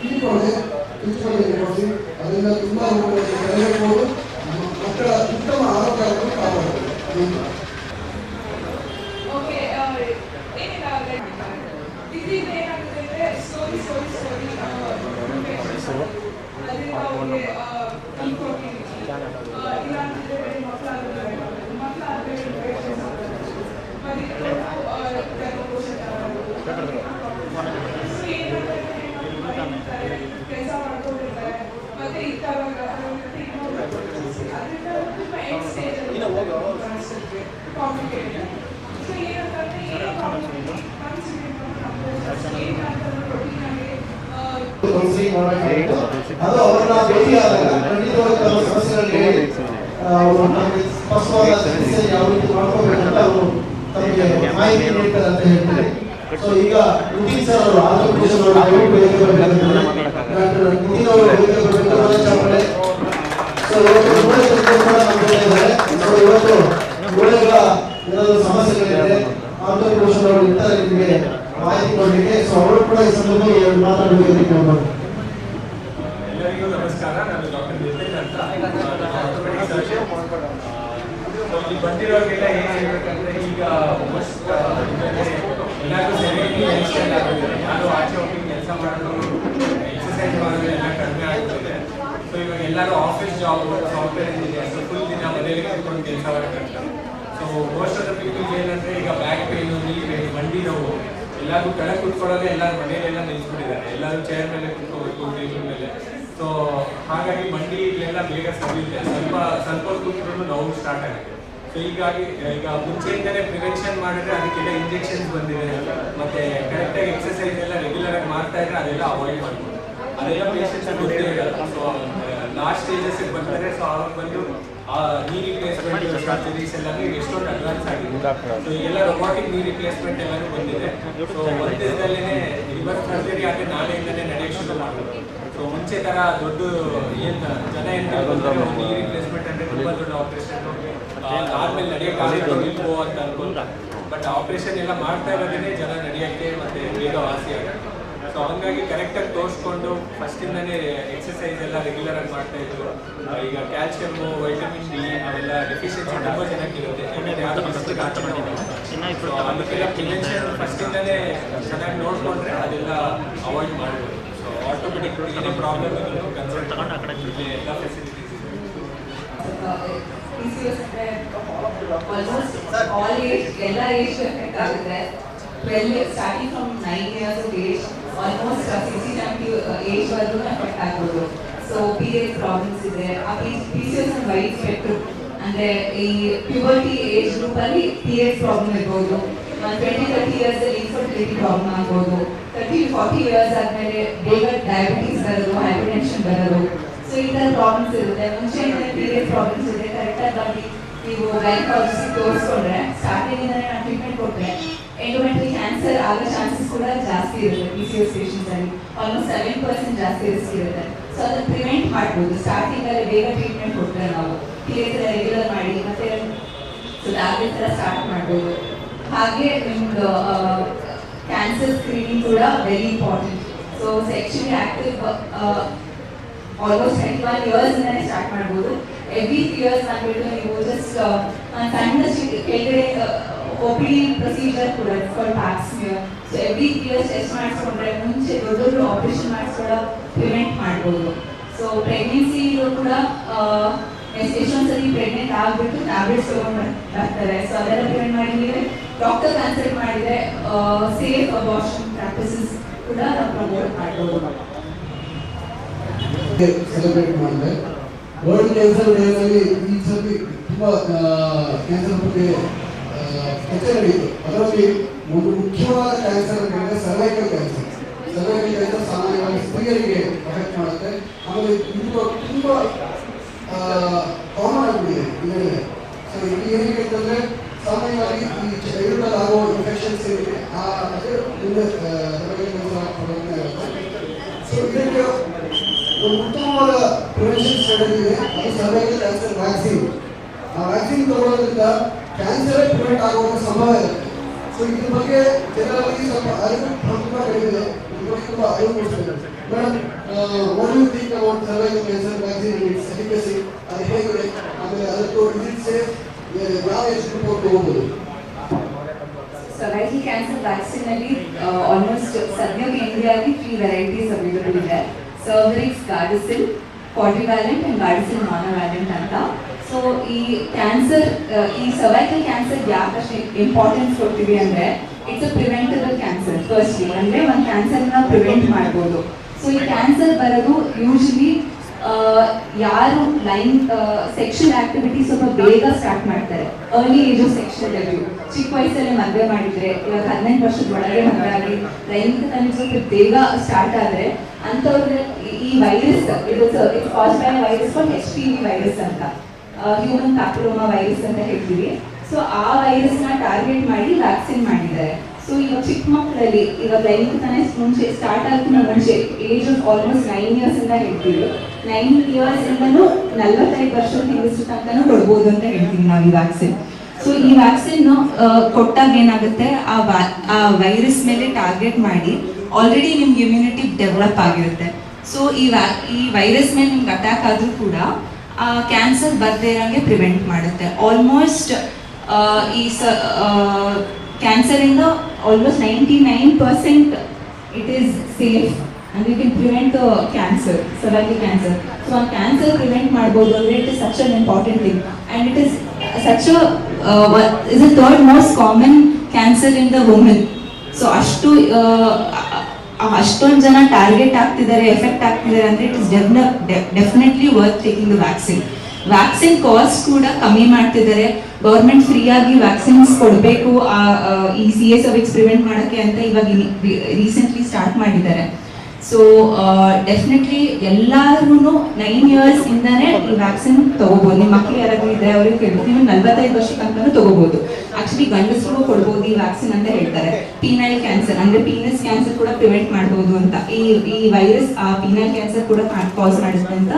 ತಿಳ್ಕೊಳ್ಳದೆ ತಿಳ್ಕೊಳ್ಳದೆ ನೋಡಿಸಿ ಅದರಿಂದ ತುಂಬ ರೋಗಗಳನ್ನು ತಡೆಗಟ್ಟಬಹುದು ನಮ್ಮ ಮಕ್ಕಳ ಉತ್ತಮ ಆರೋಗ್ಯವನ್ನು ಕಾಪಾಡಬಹುದು ಓಕೆ ಏನಿಲ್ಲ ಡಿಸೀಸ್ ಏನಾಗುತ್ತೆ ಅಂದ್ರೆ ಸ್ಟೋರಿ ಸ್ಟೋರಿ ಸ್ಟೋರಿ ಅದರಿಂದ ಅವ್ರಿಗೆ ಈ ಪ್ರೋಟೀನ್ ಇಲ್ಲಾಂತಿದ್ರೆ ಮಕ್ಕಳಾಗುತ್ತೆ ಮಕ್ಕಳಾದ್ರೆ ಕೆಲಸ ಮಾಡ್ಕೊಂಡಿರ್ತಾರೆ ಮತ್ತೆ ಇತ್ತಾಗ ಅದರಿಂದ ತುಂಬ ಎಂಡ್ ಸ್ಟೇಜ್ ಕಾಂಪ್ಲಿಕೇಟೆಡ್ ಸೊ ಏನಂತಂದ್ರೆ ಏನೇ ಪ್ರಾಬ್ಲಮ್ ಅಂತ ಹೇಳ್ತಾರೆ ಈಗ ಸರ್ ಅವರು ಸಮಸ್ಯೆಗಳಿದೆ ಮಾಹಿತಿ ಕೊಡಲಿಕ್ಕೆ ಸೊ ಅವರು ಕೂಡ ಈ ಸಂದರ್ಭದಲ್ಲಿ ಮಾತಾಡಬೇಕು ಅಂತ ಕೇಳ್ಬೋದು ಎಲ್ಲರಿಗೂ ನಮಸ್ಕಾರ ನಾನು ಡಾಕ್ಟರ್ ನಿತಿನ್ ಅಂತ ಆರ್ಥೋಪೆಡಿಕ್ ಸರ್ಜನ್ ಇಲ್ಲಿ ಬಂದಿರೋರಿಗೆಲ್ಲ ಏನ್ ಹೇಳ್ಬೇಕಂದ್ರೆ, ಈಗ ಎಲ್ಲರಿಗೂ ಸೆವೆಂಟಿ ಎಕ್ಸ್ಟೆಂಡ್ ಆಗಿದೆ ಯಾರು ಆಚೆ ಹೋಗಿ ಕೆಲಸ ಮಾಡೋದು ಎಕ್ಸಸೈಸ್ ಮಾಡೋದು ಎಲ್ಲ ಕಡಿಮೆ ಆಗ್ತಿದೆ. ಸೊ ಇವಾಗ ಎಲ್ಲರೂ office job software engineers full ದಿನ ಮನೆಯಲ್ಲಿ ಕೂತ್ಕೊಂಡು ಕೆಲಸ ಮಾಡ್ತಾರೆ so most of the people ಏನಂದ್ರೆ, ಈಗ ಬ್ಯಾಕ್ ಪೇನು ನೀ ಪೇನ್ ಮಂಡಿ ನೋವು ಎಲ್ಲರೂ ಕೆಳಗೆ ಕುತ್ಕೊಳ್ಳೋದೇ ಎಲ್ಲರೂ ಮನೆಯಲ್ಲೆಲ್ಲ ನಿಲ್ಸ್ಬಿಟ್ಟಿದ್ದಾರೆ. ಎಲ್ಲರೂ ಚೇರ್ ಮೇಲೆ ಕೂತ್ಕೋಬೇಕು ಟೇಬಲ್ ಮೇಲೆ. ಸೊ ಹಾಗಾಗಿ ಮಂಡಿ ಇಲ್ಲೆಲ್ಲ ಬೇಗ ಸರಿಯುತ್ತೆ. ಸ್ವಲ್ಪ ಸ್ವಲ್ಪ ಕೂತ್ಕೊಂಡು ನೋವು ಸ್ಟಾರ್ಟ್ ಆಗುತ್ತೆ. ಸೊ ಹೀಗಾಗಿ ಈಗ ಮುಂಚೆಯಿಂದಲೇ ಪ್ರಿವೆನ್ಷನ್ ಮಾಡಿದ್ರೆ ಅದಕ್ಕೆಲ್ಲ ಇಂಜೆಕ್ಷನ್ಸ್ ಬಂದಿದೆ. ಮತ್ತೆ ಕರೆಕ್ಟಾಗಿ ಎಕ್ಸಸೈಸ್ ಎಲ್ಲ ರೆಗ್ಯುಲರ್ ಆಗಿ ಮಾಡ್ತಾ ಇದ್ರೆ ಅದೆಲ್ಲ ಅವಾಯ್ಡ್ ಮಾಡ್ಬೋದು. ಅದೆಲ್ಲ ಪೇಷಂಟ್ಸ್ ಗೊತ್ತೇ ಇರಲ್ಲ. ಸೊ ಲಾಸ್ಟ್ ಸ್ಟೇಜಸ್ ಬರ್ತಾರೆ ಸೊ ಆವಾಗ ಬಂದು ನೀ ರಿಪ್ಲೇಸ್ಮೆಂಟ್ ಸರ್ಜರೀಸ್ ಎಲ್ಲ ಎಷ್ಟೊಂದು ಅಡ್ವಾನ್ಸ್ ಆಗಿದೆ. ಸೊ ಎಲ್ಲ ರೊಬೋಟಿಕ್ ನೀ ರಿಪ್ಲೇಸ್ಮೆಂಟ್ ಎಲ್ಲ ಬಂದಿದೆ. ಸೊ ಒಂದು ದಿನದಲ್ಲೇ ರಿವರ್ಸ್ ಸರ್ಜರಿ ಆದರೆ ನಾಳೆಯಿಂದಲೇ ನಡೆಯಕ್ಕೆ ಶುರು ಮಾಡೋದು ಸೊ ಮುಂಚೆ ತರ ದೊಡ್ಡ ಏನ್ ಜನ ಏನ್ ನೀ ರಿಪ್ಲೇಸ್ಮೆಂಟ್ ಅಂದ್ರೆ ತುಂಬಾ ದೊಡ್ಡ ಆಪರೇಷನ್ ಆದ್ಮೇಲೆ ನಡೆಯೋ ಇಲ್ವೋ ಅಂತ ಅನ್ಕೊಂಡು ಬಟ್ ಆಪರೇಷನ್ ಎಲ್ಲ ಮಾಡ್ತಾ ಇರೋದೇ ಜನ ನಡೆಯಕ್ಕೆ ಮತ್ತೆ ಬೇಗ ವಾಸಿ ಆಗುತ್ತೆ ಸೊ ಹಂಗಾಗಿ ಕರೆಕ್ಟಾಗಿ ತೋರಿಸ್ಕೊಂಡು ಫಸ್ಟಿಂದನೇ ಎಕ್ಸಸೈಸ್ ಎಲ್ಲ ರೆಗ್ಯುಲರ್ ಆಗಿ ಮಾಡ್ತಾ ಇದ್ರು. ಆ, ಈಗ ಕ್ಯಾಲ್ಸಿಯಮ್ಮು ವೈಟಮಿನ್ ಡಿ ಅವೆಲ್ಲ ಡೆಫಿಷಿಯನ್ಸಿ ತುಂಬ ಚೆನ್ನಾಗಿರುತ್ತೆ ಯಾಕಂದ್ರೆ ಯಾರು ಅದಕ್ಕೆಲ್ಲ ಪ್ರಿವೆನ್ಷನ್ ಫಸ್ಟಿಂದನೇ ಚೆನ್ನಾಗಿ ನೋಡಿಕೊಂಡ್ರೆ ಅದೆಲ್ಲ ಅವಾಯ್ಡ್ ಮಾಡ್ಬೋದು. ಸೊ ಆಟೋಮೆಟಿಕ್ ಏನೇ ಪ್ರಾಬ್ಲಮ್ ಇದ್ರು ಕನ್ಸಲ್ಟ್ ತಗೊಂಡು ಎಲ್ಲ ಫೆಸಿಲಿಟೀಸ್ ಇಲ್ಲಿ ಎಲ್ಲ ಏಜ್ ಇದೆ starting from nine years age almost sixty seventy age ವರೆಗೂ ಎಫೆಕ್ಟ್ ಆಗ್ಬೋದು ಸೊ ಪೀರಿಯಡ್ ಪ್ರಾಬ್ಲಮ್ಸ್ ಇದೆ ಆ ಪಿ ಅಂಡ್ ವೈಟ್ ಸ್ಪೆಕ್ಟ್ರಮ್ ಅಂದ್ರೆ ಈ ಪ್ಯೂಬರ್ಟಿ ಏಜ್ ಗ್ರೂಪ್ ಅಲ್ಲಿ ಪೀರಿಯಡ್ ಪ್ರಾಬ್ಲಮ್ ಇರ್ಬೋದು ಟ್ವೆಂಟಿ ತರ್ಟಿ ಇಯರ್ಸ್ ಅಲ್ಲಿ ಇನ್ಫರ್ಟಿಲಿಟಿ ಪ್ರಾಬ್ಲಮ್ ಆಗ್ಬೋದು ತರ್ಟಿ ಫಾರ್ಟಿ ಇಯರ್ಸ್ ಆದಮೇಲೆ ಬೇಗ ಡಯಾಬಿಟೀಸ್ ಬರೋದು ಹೈಪರ್ಟೆನ್ಷನ್ ಬರೋದು ಸೊ ಈ ತರ ಪ್ರಾಬ್ಲಮ್ಸ್ ಇರುತ್ತೆ ಮುಂಚೆ ಪೀರಿಯಡ್ ಪ್ರಾಬ್ಲಮ್ಸ್ ಇದೆ ಕರೆಕ್ಟಾಗಿ ಬಂದು ನೀವು ಗೈನಕಾಲಜಿಸ್ಟ್ ತೋರಿಸ್ಕೊಂಡ್ರೆ ಸ್ಟಾರ್ಟಿಂಗ್ ನಾನು ಟ್ರೀಟ್ಮೆಂಟ್ ಕೊಟ್ಟರೆ ಎಂಡೋಮೆಟ್ರಿಕ್ ಕ್ಯಾನ್ಸರ್ ಆಗೋ ಚಾನ್ಸಸ್ ಕೂಡ ಜಾಸ್ತಿ ಇರುತ್ತೆ ಪಿ ಸಿ ಎಸ್ ಪೇಷಂಟ್ಸ್ ಅಲ್ಲಿ. ಆಲ್ಮೋಸ್ಟ್ ಸೆವೆನ್ ಪರ್ಸೆಂಟ್ ಜಾಸ್ತಿ ರಿಸ್ಕ್ ಇರುತ್ತೆ. ಸೊ ಅದನ್ನು ಪ್ರಿವೆಂಟ್ ಮಾಡ್ಬೋದು. ಸ್ಟಾರ್ಟಿಂಗಲ್ಲಿ ಬೇಗ ಟ್ರೀಟ್ಮೆಂಟ್ ಕೊಟ್ಟರೆ ನಾವು. ಕ್ಲಿಯರ್ ರೆಗ್ಯುಲರ್ ಮಾಡಿ, ಮತ್ತೆ ಸೊ ಥರ ಸ್ಟಾರ್ಟ್ ಮಾಡ್ಬೋದು. ಹಾಗೆ ನಿಮ್ದು ಕ್ಯಾನ್ಸರ್ ಸ್ಕ್ರೀನಿಂಗ್ ಕೂಡ very important so sexually active almost twenty one years ಇಂದಾನೆ ಸ್ಟಾರ್ಟ್ ಮಾಡ್ಬೋದು. ಎವ್ರಿ ಇಯರ್ಸ್ ಅಂದ್ಬಿಟ್ಟು ನೀವು ಜಸ್ಟ್ ಸಣ್ಣ ಕೆಳಗಡೆ ಡಿ ಪ್ರೊಸೀಜರ್ ಕೂಡ for pap smear so every years test ಮಾಡಿಸ್ಕೊಂಡ್ರೆ ಮುಂಚೆ ದೊಡ್ಡ ದೊಡ್ಡ ಆಪರೇಷನ್ ಮಾಡಿಸ್ಕೊಳ್ಳೋ ಪ್ರಿವೆಂಟ್ ಮಾಡ್ಬೋದು. ಸೊ ಪ್ರೆಗ್ನೆನ್ಸಿ ಕೂಡ ಎಷ್ಟ್- ಎಷ್ಟೊಂದ್ ಸರಿ ಪ್ರೆಗ್ನೆಂಟ್ ಆಗ್ಬಿಟ್ಟು ಟ್ಯಾಬ್ಲೆಟ್ಸ್ ತಗೊಂಡು ಬರ್ತಾರೆ. ಸೊ ಅದೆಲ್ಲ ಪ್ರಿವೆಂಟ್ ಮಾಡಿದ್ರೆ ಡಾಕ್ಟರ್ ಕನ್ಸಲ್ಟ್ ಮಾಡಿದ್ರೆ ಸೇಫ್ ಅಬಾರ್ಷನ್ ಪ್ರಾಕ್ಟಿಸಸ್ ಕೂಡ ಪ್ರಮೋಟ್ ಮಾಡ್ಬೋದು. ಸೆಲೆಬ್ರೇಟ್ ಮಾಡಿದೆ. ವರ್ಲ್ಡ್ ಕ್ಯಾನ್ಸರ್ ಡೇನಲ್ಲಿ ಈ ಸತಿ ತುಂಬ ಕ್ಯಾನ್ಸರ್ ಬಗ್ಗೆ ಚರ್ಚೆ ಅದರಲ್ಲಿ ಒಂದು ಮುಖ್ಯವಾದ ಕ್ಯಾನ್ಸರ್ ಅಂದರೆ ಸರ್ವೈಕಲ್ ಕ್ಯಾನ್ಸರ್ ಸರ್ವೈಕಲ್ ಕ್ಯಾನ್ಸರ್ ಸಾಮಾನ್ಯವಾಗಿ ಸ್ತ್ರೀಯರಿಗೆ ಅಫೆಕ್ಟ್ ಮಾಡುತ್ತೆ. ಆಮೇಲೆ ತುಂಬ ತುಂಬ ಕಾಮನ್ ಆಗಿಬಿಟ್ಟಿದೆ ಇದರಲ್ಲಿ. ಸೊ ಇದು ಏನಕ್ಕೆ ಅಂತಂದರೆ ಸಾಮಾನ್ಯವಾಗಿ ಈ ಚೈಲ್ಡಲ್ಲಿ ಆಗೋ ಇನ್ಫೆಕ್ಷನ್ಸ್ ಏನಿದೆ, ಆ ಅದೇ ಮುಂದೆ ಸರ್ವೈಕಲ್ ಕ್ಯಾನ್ಸರ್ ಸೊ ಒಂದು ಉತ್ತಮವಾದ ಪ್ರಿವೆನ್ಷನ್ ಸ್ಟ್ರಾಟಜಿ ಇದೆ. ಅದು ಸರ್ವೈಕಲ್ ಕ್ಯಾನ್ಸರ್ ವ್ಯಾಕ್ಸಿನ್ ಆ ವ್ಯಾಕ್ಸಿನ್ ತಗೊಳ್ಳೋದ್ರಿಂದ ಕ್ಯಾನ್ಸರ್ ಪ್ರಿವೆಂಟ್ ಆಗುವ ಸಂಭವ ಇರುತ್ತೆ ಸೊ ಇದ್ರ ಬಗ್ಗೆ ಜನರಲ್ಲಿ ಸ್ವಲ್ಪ ಅರಿವು ತುಂಬ ಕಡಿಮೆ ಇದೆ ಇದ್ರ ಬಗ್ಗೆ ತುಂಬ ಅರಿವು ಮೂಡಿಸಬೇಕು madam what you think about cervical cancer vaccine its efficacy ಅದು ಹೇಗಿದೆ ಆಮೇಲೆ ಅದಕ್ಕೂ ಇಟ್ ಸೇಫ್ ಯಾವ ಏಜ್ ಗ್ರೂಪ್ ತಗೋಬೋದು ಸರ್ವೈಕಲ್ ಕ್ಯಾನ್ಸರ್ ವ್ಯಾಕ್ಸಿನ್ ಅಲ್ಲಿ ಆಲ್ಮೋಸ್ಟ್ ಸದ್ಯಕ್ಕೆ ಇಂಡಿಯಾದಲ್ಲಿ ತ್ರೀ ವೆರೈಟೀಸ್ ಅವೈಲಬಲ್ ಇದೆ ಸರ್ವರಿಕ್ಸ್ ಗಾರ್ಡಿಸಿಲ್ ಕ್ವಾಡ್ರಿವ್ಯಾಲೆಂಟ್ ಅಂಡ್ ಗಾರ್ಡಿಸಿಲ್ ಮಾನೋವ್ಯಾಲೆಂಟ್ ಅಂತ ಸೊ ಈ ಕ್ಯಾನ್ಸರ್ ಈ ಸರ್ವೈಕಲ್ ಕ್ಯಾನ್ಸರ್ ಯಾಕಷ್ಟು ಇಂಪಾರ್ಟೆನ್ಸ್ ಕೊಡ್ತೀವಿ ಅಂದ್ರೆ it's a preventable cancer firstly ಅಂದ್ರೆ ಒಂದು ಕ್ಯಾನ್ಸರ್ ನಾವು ಪ್ರಿವೆಂಟ್ ಮಾಡ್ಬೋದು. ಸೊ ಈ ಕ್ಯಾನ್ಸರ್ ಬರೋದು ಯೂಶಲಿ ಯಾರು ಲೈನ್ ಸೆಕ್ಷನ್ ಆಕ್ಟಿವಿಟಿ ಸ್ವಲ್ಪ ಬೇಗ ಸ್ಟಾರ್ಟ್ ಮಾಡ್ತಾರೆ. ಅರ್ಲಿ ಏಜ್ ಸೆಕ್ಷನ್ ಅಲ್ಲಿ ಚಿಕ್ಕ ವಯಸ್ಸಲ್ಲಿ ಮದುವೆ ಮಾಡಿದ್ರೆ, ಇವಾಗ ಹದಿನೆಂಟು ವರ್ಷದ ಒಳಗೆ ಮದುವೆ ಆಗಿ ತನಿಖೆ ಸ್ವಲ್ಪ ಬೇಗ ಸ್ಟಾರ್ಟ್ ಆದ್ರೆ, ಅಂಥವ್ರಿಗೆ ಈ ವೈರಸ್ ಇದು it's cause by virus for H P virus ಅಂತ. ಹ್ಯೂಮನ್ ಪ್ಯಾಪಿಲೋಮಾ ವೈರಸ್ ಅಂತ ಹೇಳ್ತೀವಿ. ಸೊ ಆ ವೈರಸ್ನ ಟಾರ್ಗೆಟ್ ಮಾಡಿ ವ್ಯಾಕ್ಸಿನ್ ಮಾಡಿದ್ದಾರೆ. ಸೊ ಈಗ ಚಿಕ್ಕ ಮಕ್ಕಳಲ್ಲಿ ಇವಾಗ ತಾನೇ ಮುಂಚೆ ಸ್ಟಾರ್ಟ್ ಆಗ್ತಿನ ಮುಂಚೆ age of almost nine years ಅಂತ ಹೇಳ್ತೀವಿ. ನೈನ್ ಇಯರ್ಸ್ ಇಂದನು ನಲ್ವತ್ತೈದು ವರ್ಷ ಹೆಂಗಸರು ತನಕನೂ ಕೊಡ್ಬೋದು ಅಂತ ಹೇಳ್ತೀವಿ ನಾವು ಈ ವ್ಯಾಕ್ಸಿನ್ ಸೊ ಈ ವ್ಯಾಕ್ಸಿನ್ ಕೊಟ್ಟಾಗ ಏನಾಗುತ್ತೆ? ಆ ಆ ವೈರಸ್ ಮೇಲೆ ಟಾರ್ಗೆಟ್ ಮಾಡಿ ಆಲ್ರೆಡಿ ನಿಮ್ಗೆ ಇಮ್ಯುನಿಟಿ ಡೆವಲಪ್ ಆಗಿರುತ್ತೆ. ಸೊ ಈ ವ್ಯಾ ಈ ವೈರಸ್ ಮೇಲೆ ನಿಮ್ಗೆ ಅಟ್ಯಾಕ್ ಆದರೂ ಕೂಡ ಕ್ಯಾನ್ಸರ್ ಬರದೇ ಇರೋಂಗೆ ಪ್ರಿವೆಂಟ್ ಮಾಡುತ್ತೆ. ಆಲ್ಮೋಸ್ಟ್ ಈ ಸ ಕ್ಯಾನ್ಸರಿಂದ almost ninety nine percent it is safe and it in prevent cancer suddenly cancer so ಆ ಕ್ಯಾನ್ಸರ್ ಪ್ರಿವೆಂಟ್ ಮಾಡ್ಬೋದು ಅಂದರೆ it is such an important thing and it is such is a third most common cancer in the women so ಅಷ್ಟು ಅಷ್ಟೊಂದು ಜನ target ಆಗ್ತಿದ್ದಾರೆ effect ಆಗ್ತಿದ್ದಾರೆ ಅಂದ್ರೆ it is definitely worth taking the vaccine vaccine cost ಕೂಡ ಕಮ್ಮಿ ಮಾಡ್ತಿದ್ದಾರೆ. Government free ಆಗಿ ವ್ಯಾಕ್ಸಿನ್ಸ್ ಕೊಡಬೇಕು ಈ ಸಿ ಎಸ್ ಪ್ರಿವೆಂಟ್ ಮಾಡೋಕ್ಕೆ ಅಂತ ಇವಾಗ ರೀಸೆಂಟ್ಲಿ ಸ್ಟಾರ್ಟ್ ಮಾಡಿದ್ದಾರೆ. ಸೊ ಡೆಫಿನೆಟ್ಲಿ ಎಲ್ಲರೂ ನೈನ್ ಇಯರ್ಸ್ ಇಂದಾನೇ ಈ ವ್ಯಾಕ್ಸಿನ್ ತಗೋಬಹುದು ನಿಮ್ಮ ಮಕ್ಳು ಯಾರಾದ್ರೂ ಇದ್ರೆ ಅವ್ರಿಗೆ ಕೇಳ್ತೀವಿ ನಲ್ವತ್ತೈದು ವರ್ಷ ತನಕ ತಗೋಬಹುದು ಆಕ್ಚುಲಿ ಗಂಡಸರು ಕೊಡ್ಬೋದು ಈ ವ್ಯಾಕ್ಸಿನ್ ಅಂತ ಹೇಳ್ತಾರೆ. ಪೀನೈಲ್ ಕ್ಯಾನ್ಸರ್ ಅಂದ್ರೆ ಪೀನಸ್ ಕ್ಯಾನ್ಸರ್ ಕೂಡ ಪ್ರಿವೆಂಟ್ ಮಾಡಬಹುದು ಅಂತ. ಈ ಈ ವೈರಸ್ ಆ ಪೀನೈಲ್ ಕ್ಯಾನ್ಸರ್ ಕೂಡ ಕಾಸ್ ಮಾಡುತ್ತೆ ಅಂತ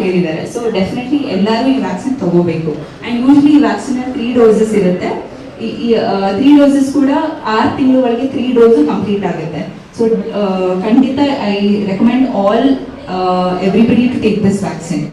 ಹೇಳಿದ್ದಾರೆ. ಸೊ ಡೆಫಿನೆಟ್ಲಿ ಎಲ್ಲರೂ ಈ ವ್ಯಾಕ್ಸಿನ್ ತಗೋಬೇಕು. ಅಂಡ್ ಯೂಶ್ಲಿ ಈ ವ್ಯಾಕ್ಸಿನ್ ತ್ರೀ ಡೋಸಸ್ ಇರುತ್ತೆ. ಈ ತ್ರೀ ಡೋಸಸ್ ಕೂಡ ಆರು ತಿಂಗಳೊಳಗೆ ತ್ರೀ ಡೋಸ್ ಕಂಪ್ಲೀಟ್ ಆಗುತ್ತೆ. So uh, Kandita, I recommend all uh, everybody to take this vaccine.